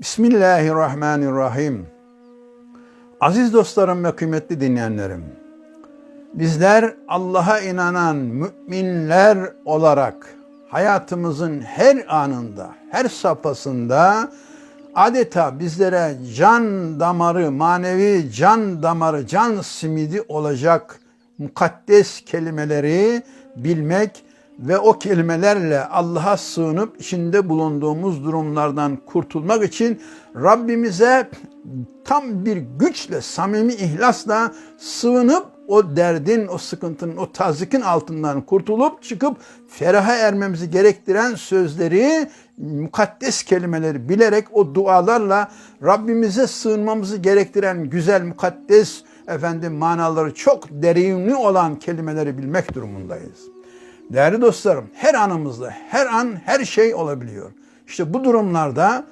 Bismillahirrahmanirrahim. Aziz dostlarım ve kıymetli dinleyenlerim. Bizler Allah'a inanan müminler olarak hayatımızın her anında, her safhasında adeta bizlere can damarı, manevi can damarı, can simidi olacak mukaddes kelimeleri bilmek ve o kelimelerle Allah'a sığınıp içinde bulunduğumuz durumlardan kurtulmak için Rabbimize tam bir güçle, samimi ihlasla sığınıp o derdin, o sıkıntının, o tazikin altından kurtulup çıkıp feraha ermemizi gerektiren sözleri, mukaddes kelimeleri bilerek o dualarla Rabbimize sığınmamızı gerektiren güzel, mukaddes efendim manaları çok derinli olan kelimeleri bilmek durumundayız. Değerli dostlarım, her anımızda, her an her şey olabiliyor. İşte bu durumlarda